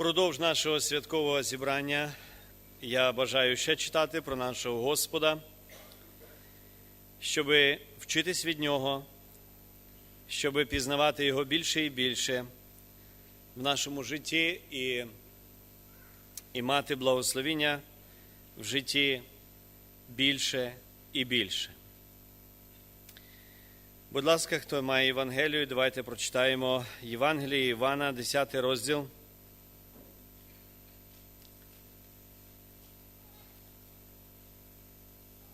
Впродовж нашого святкового зібрання я бажаю ще читати про нашого Господа, щоб вчитись від Нього, щоб пізнавати Його більше і більше в нашому житті і, і мати благословіння в житті більше і більше. Будь ласка, хто має Євангелію, давайте прочитаємо Євангеліє Івана, 10 розділ.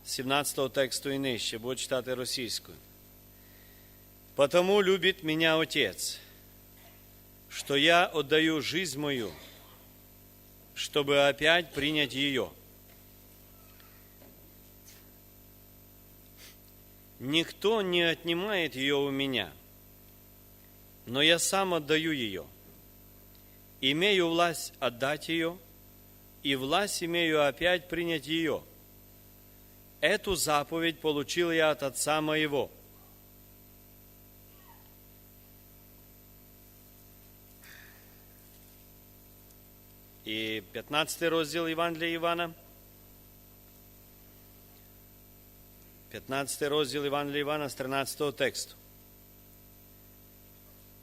17 тексту і нижче, буду читати російською. «Потому любит меня Отец, что я отдаю жизнь мою, чтобы опять принять ее. Никто не отнимает ее у меня, но я сам отдаю ее. Имею власть отдать ее, и власть имею опять принять ее. Эту заповедь получил я от Отца моего. І 15 розділ Євангелія Івана. 15 розділ Євангелія Івана з 13 тексту.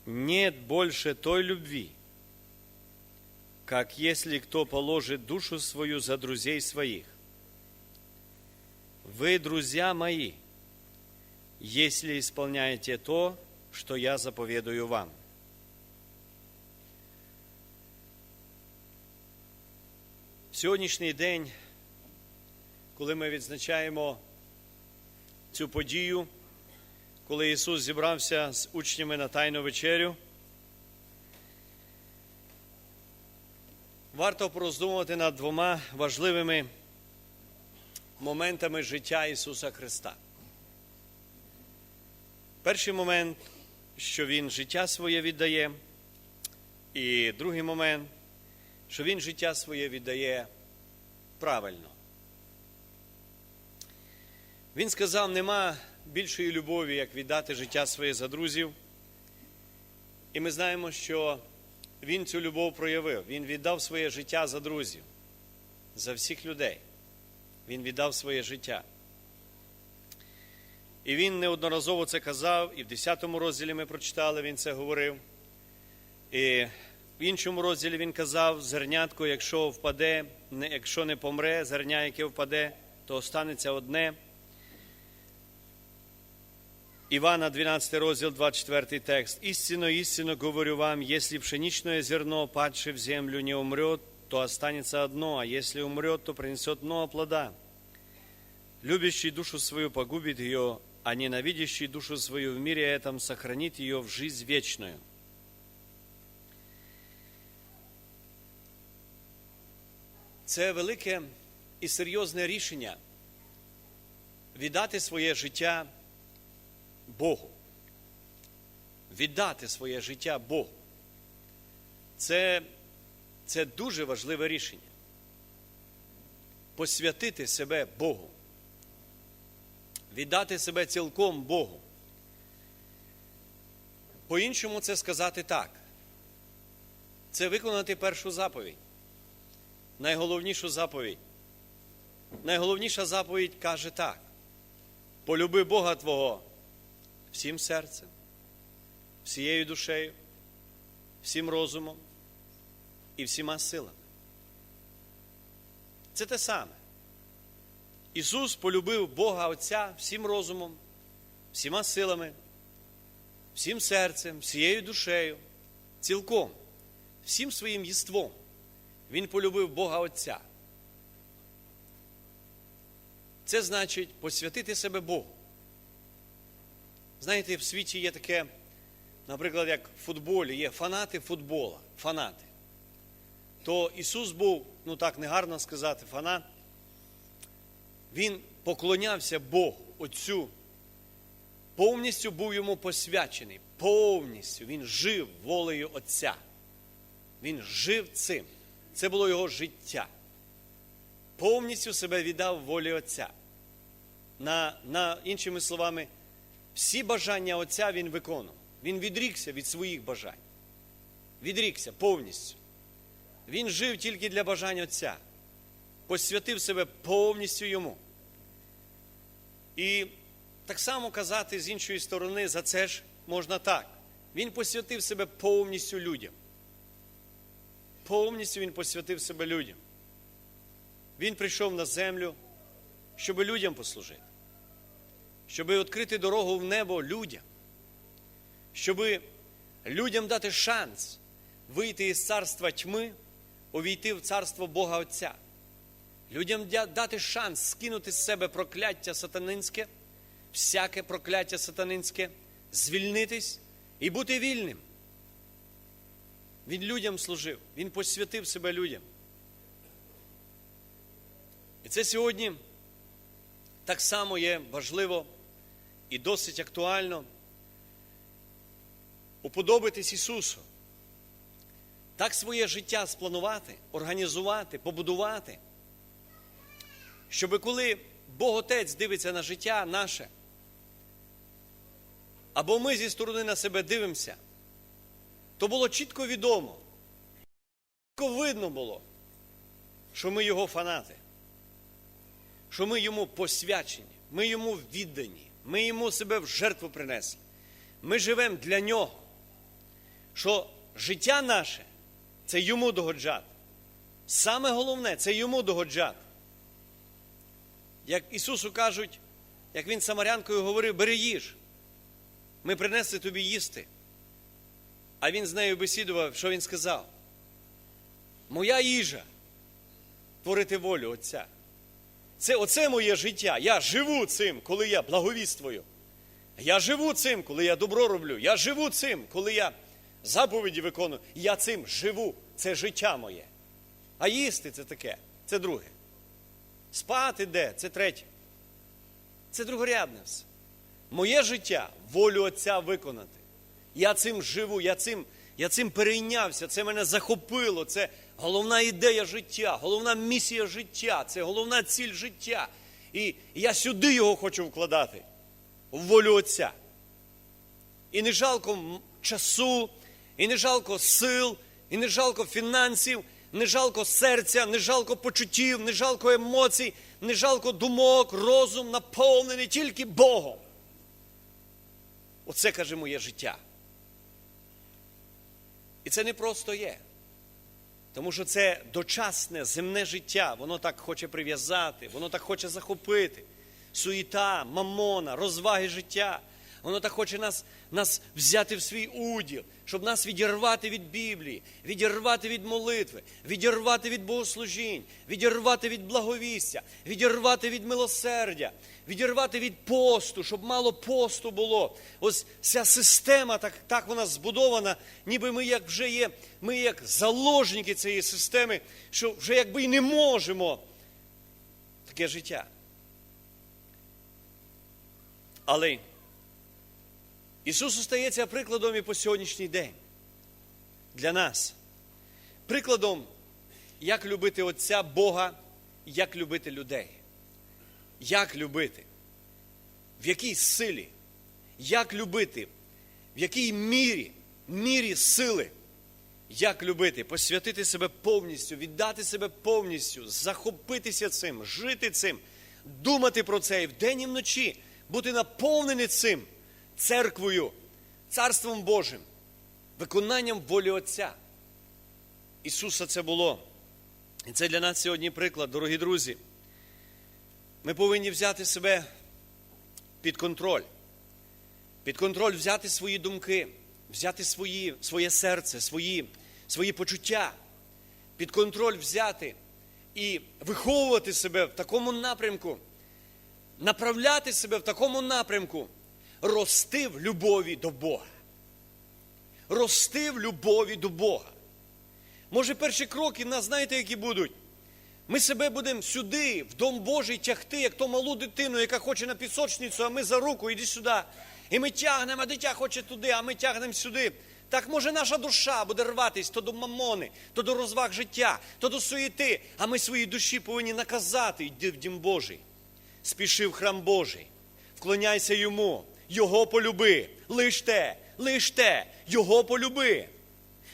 Нет больше той любви, как если кто положит душу свою за друзей своих. Вы, друзья мои, если исполняете то, что я заповедую вам. В сьогоднішній день, коли ми відзначаємо цю подію, коли Ісус зібрався з учнями на Тайну вечерю, варто пороздумувати над двома важливими моментами життя Ісуса Христа. Перший момент, що Він життя своє віддає, і другий момент, що Він життя своє віддає правильно. Він сказав, нема більшої любові, як віддати життя своє за друзів. І ми знаємо, що Він цю любов проявив. Він віддав своє життя за друзів, за всіх людей. Він віддав своє життя. І він неодноразово це казав, і в 10 розділі ми прочитали, він це говорив. І в іншому розділі він казав: зернятко, якщо впаде, якщо не помре, зерня, яке впаде, то останеться одне. Івана, 12 розділ, 24 текст. Истинно, истинно говорю вам, если пшеничное зерно, падшее в землю, не умрет, то останется одно, а если умрет, то принесет много плода. Любящий душу свою погубит ее, а ненавидящий душу свою в мире этом сохранит ее в жизнь вечную. Це велике і серйозне рішення віддати своє життя Богу. Віддати своє життя Богу. Це, це дуже важливе рішення. Посвятити себе Богу. Віддати себе цілком Богу. По-іншому це сказати так. Це виконати першу заповідь. Найголовнішу заповідь. Найголовніша заповідь каже так: полюби Бога Твого всім серцем, всією душею, всім розумом і всіма силами. Це те саме. Ісус полюбив Бога Отця всім розумом, всіма силами, всім серцем, всією душею, цілком, всім своїм єством. Він полюбив Бога Отця. Це значить посвятити себе Богу. Знаєте, в світі є таке, наприклад, як в футболі, є фанати футбола, фанати. То Ісус був, ну так негарно сказати, фанат. Він поклонявся Богу, Отцю. Повністю був йому посвячений. Повністю він жив волею Отця. Він жив цим. Це було його життя. Повністю себе віддав волі Отця. На, на іншими словами, всі бажання Отця він виконував. Він відрікся від своїх бажань. Відрікся повністю. Він жив тільки для бажань Отця, посвятив себе повністю йому. І так само казати з іншої сторони, за це ж можна так. Він посвятив себе повністю людям. Повністю він посвятив себе людям. Він прийшов на землю, щоб людям послужити, щоб відкрити дорогу в небо людям, щоб людям дати шанс вийти із царства тьми, увійти в царство Бога Отця. Людям дати шанс скинути з себе прокляття сатанинське, всяке прокляття сатанинське, звільнитись і бути вільним. Він людям служив, він посвятив себе людям. І це сьогодні так само є важливо і досить актуально уподобитись Ісусу. Так своє життя спланувати, організувати, побудувати, щоб коли Бог Отець дивиться на життя наше, або ми зі сторони на себе дивимося, то було чітко відомо, чітко видно було, що ми його фанати, що ми йому посвячені, ми йому віддані, ми йому себе в жертву принесли. Ми живемо для нього, що життя наше це йому догоджати. Саме головне це йому догоджати. Як Ісусу кажуть, як він самарянкою говорив, бери їж. Ми принесли тобі їсти. А він з нею бесідував, що він сказав? Моя їжа творити волю Отця. Це оце моє життя. Я живу цим, коли я благовіствую. Я живу цим, коли я добро роблю. Я живу цим, коли я заповіді виконую. Я цим живу. Це життя моє. А їсти це таке, це друге. Спати де? Це третє. Це другорядне все. Моє життя волю Отця виконати. Я цим живу, я цим, я цим перейнявся, це мене захопило. Це головна ідея життя, головна місія життя, це головна ціль життя. І я сюди його хочу вкладати, в волю Отця. І не жалко часу, і не жалко сил, і не жалко фінансів, не жалко серця, не жалко почуттів, не жалко емоцій, не жалко думок, розум наповнений тільки Богом. Оце каже моє життя. І це не просто є. Тому що це дочасне земне життя, воно так хоче прив'язати, воно так хоче захопити. Суєта, мамона, розваги життя. Воно так хоче нас, нас взяти в свій уділ, щоб нас відірвати від Біблії, відірвати від молитви, відірвати від богослужінь, відірвати від благовістя, відірвати від милосердя, відірвати від посту, щоб мало посту було. Ось ця система, так, так вона збудована, ніби ми як вже є, ми як заложники цієї системи, що вже якби й не можемо таке життя. Але Ісус стається прикладом і по сьогоднішній день для нас. Прикладом, як любити Отця Бога, як любити людей. Як любити? В якій силі? Як любити? В якій мірі? Мірі сили. Як любити? Посвятити себе повністю, віддати себе повністю, захопитися цим, жити цим, думати про це і вдень і вночі, бути наповнений цим церквою, Царством Божим, виконанням волі Отця. Ісуса це було. І це для нас сьогодні приклад, дорогі друзі. Ми повинні взяти себе під контроль. Під контроль взяти свої думки, взяти свої, своє серце, свої, свої почуття, під контроль взяти і виховувати себе в такому напрямку, направляти себе в такому напрямку, рости в любові до Бога. Рости в любові до Бога. Може, перші кроки в нас, знаєте, які будуть? Ми себе будемо сюди, в Дом Божий, тягти, як то малу дитину, яка хоче на пісочницю, а ми за руку, іди сюди. І ми тягнемо, а дитя хоче туди, а ми тягнемо сюди. Так може наша душа буде рватись то до мамони, то до розваг життя, то до суєти, а ми своїй душі повинні наказати, йди в Дім Божий. Спіши в храм Божий, вклоняйся йому, його полюби, лиш те, лиш те, його полюби.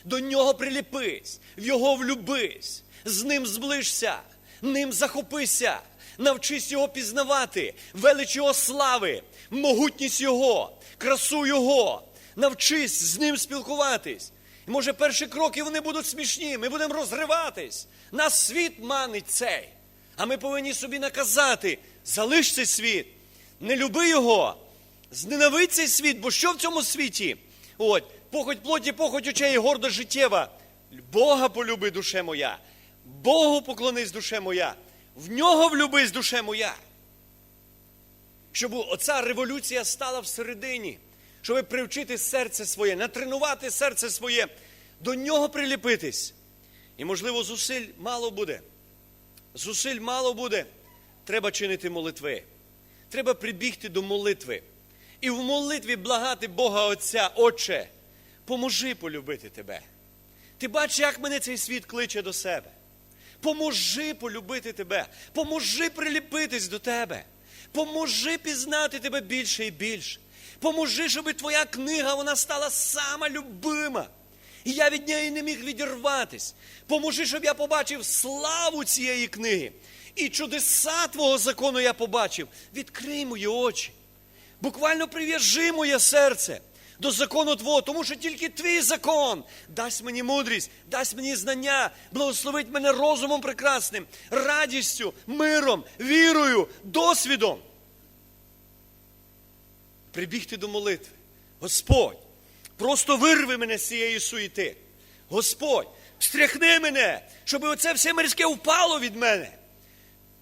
До нього приліпись, в його влюбись, з ним зближся, ним захопися, навчись його пізнавати, велич його слави, могутність його, красу його. Навчись з ним спілкуватись. І може перші кроки вони будуть смішні, ми будемо розриватись. Нас світ манить цей. А ми повинні собі наказати: залиш цей світ, не люби його, зненавидь цей світ, бо що в цьому світі? От, похоть плоті, похоть очей, гордо життєва. Бога полюби, душе моя, Богу поклонись, душе моя, в нього влюбись, душе моя. Щоб оця революція стала всередині, щоб привчити серце своє, натренувати серце своє, до нього приліпитись. І, можливо, зусиль мало буде. Зусиль мало буде. Треба чинити молитви. Треба прибігти до молитви. І в молитві благати Бога Отця, Отче, поможи полюбити тебе. Ти бачиш, як мене цей світ кличе до себе. Поможи полюбити тебе, поможи приліпитись до тебе, поможи пізнати тебе більше і більше. Поможи, щоб твоя книга вона стала сама любима. І я від неї не міг відірватись. Поможи, щоб я побачив славу цієї книги. І чудеса Твого закону я побачив. Відкрий мої очі. Буквально прив'яжи моє серце до закону Твого, тому що тільки твій закон дасть мені мудрість, дасть мені знання, благословить мене розумом прекрасним, радістю, миром, вірою, досвідом. Прибігти до молитви. Господь, просто вирви мене з цієї суєти. Господь, встряхни мене, щоб оце все мирське впало від мене.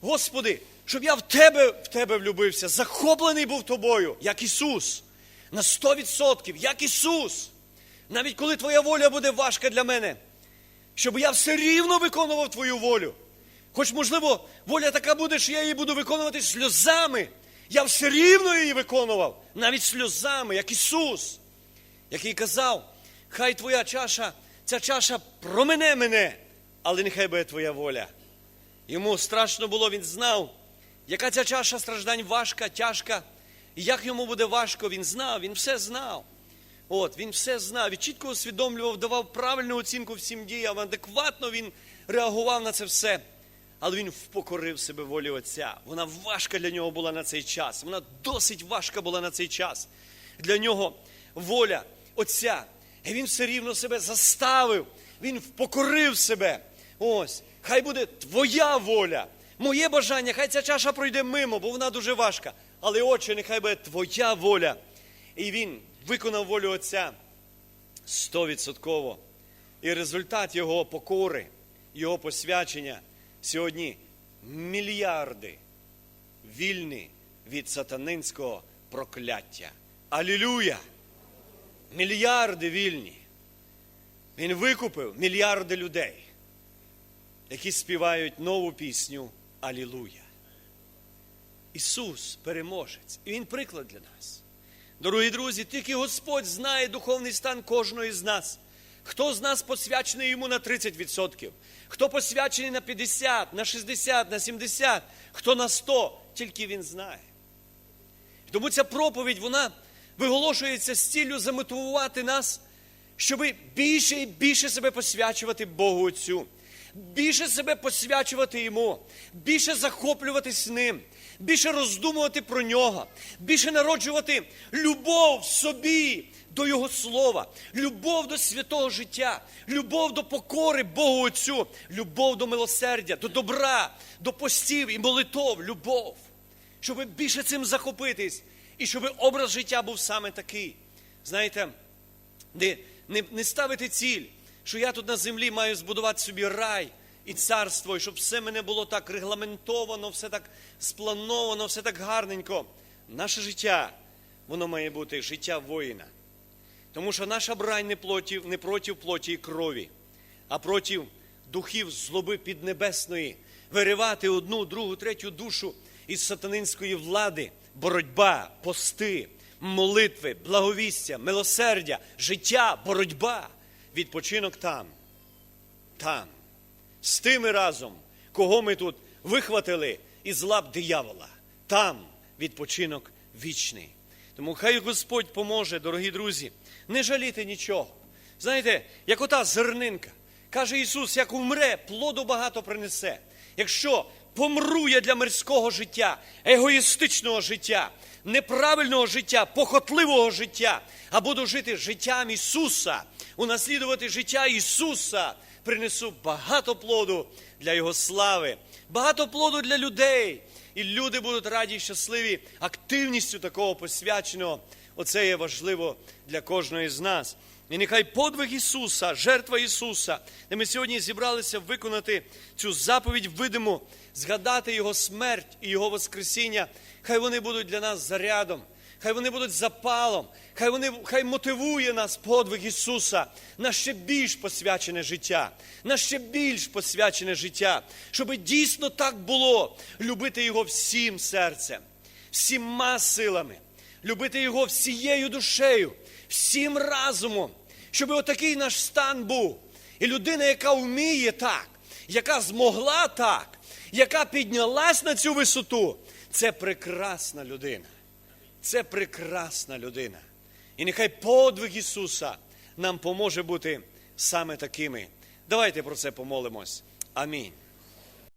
Господи, щоб я в Тебе в Тебе влюбився, захоплений був тобою, як Ісус. На 100%, як Ісус. Навіть коли Твоя воля буде важка для мене, щоб я все рівно виконував Твою волю. Хоч, можливо, воля така буде, що я її буду виконувати сльозами. Я все рівно її виконував, навіть сльозами, як Ісус, який казав, хай Твоя чаша, ця чаша промене мене, але нехай буде Твоя воля. Йому страшно було, він знав, яка ця чаша страждань важка, тяжка, і як йому буде важко, він знав, він все знав. От, він все знав і чітко усвідомлював, давав правильну оцінку всім діям, адекватно він реагував на це все. Але він впокорив себе волі Отця. Вона важка для нього була на цей час. Вона досить важка була на цей час. Для нього воля Отця. І він все рівно себе заставив. Він впокорив себе. Ось, хай буде твоя воля. Моє бажання, хай ця чаша пройде мимо, бо вона дуже важка. Але, Отче, нехай буде твоя воля. І він виконав волю Отця стовідсотково. І результат його покори, його посвячення сьогодні мільярди вільні від сатанинського прокляття. Алілюя! Мільярди вільні. Він викупив мільярди людей, які співають нову пісню Алілуя. Ісус переможець, і Він приклад для нас. Дорогі друзі, тільки Господь знає духовний стан кожного з нас. Хто з нас посвячений йому на 30%, хто посвячений на 50, на 60, на 70, хто на 100, тільки він знає. Тому ця проповідь, вона виголошується з ціллю замотивувати нас, щоб більше і більше себе посвячувати Богу Отцю, більше себе посвячувати Йому, більше захоплюватись ним, більше роздумувати про нього, більше народжувати любов собі до Його слова, любов до святого життя, любов до покори Богу Отцю, любов до милосердя, до добра, до постів і молитов, любов, щоб більше цим захопитись, і щоб образ життя був саме такий. Знаєте, не, не, не ставити ціль, що я тут на землі маю збудувати собі рай і царство, і щоб все мене було так регламентовано, все так сплановано, все так гарненько. Наше життя, воно має бути життя воїна. Тому що наша брань не, плоті, не проти плоті і крові, а проти духів злоби піднебесної, виривати одну, другу, третю душу із сатанинської влади, боротьба, пости, молитви, благовістя, милосердя, життя, боротьба, відпочинок там, там, з тими разом, кого ми тут вихватили із лап диявола. Там відпочинок вічний. Тому хай Господь поможе, дорогі друзі, не жаліти нічого. Знаєте, як ота зернинка. Каже Ісус, як умре, плоду багато принесе. Якщо помру я для мирського життя, егоїстичного життя, неправильного життя, похотливого життя, а буду жити життям Ісуса, унаслідувати життя Ісуса, принесу багато плоду для Його слави, багато плоду для людей. І люди будуть раді і щасливі активністю такого посвяченого. Оце є важливо для кожної з нас. І нехай подвиг Ісуса, жертва Ісуса, де ми сьогодні зібралися виконати цю заповідь видиму, згадати Його смерть і Його Воскресіння, хай вони будуть для нас зарядом, хай вони будуть запалом, хай вони хай мотивує нас подвиг Ісуса на ще більш посвячене життя, на ще більш посвячене життя, щоб дійсно так було, любити Його всім серцем, всіма силами, любити Його всією душею, всім разумом, щоб отакий наш стан був. І людина, яка вміє так, яка змогла так, яка піднялась на цю висоту, це прекрасна людина. Це прекрасна людина. І нехай подвиг Ісуса нам поможе бути саме такими. Давайте про це помолимось. Амінь.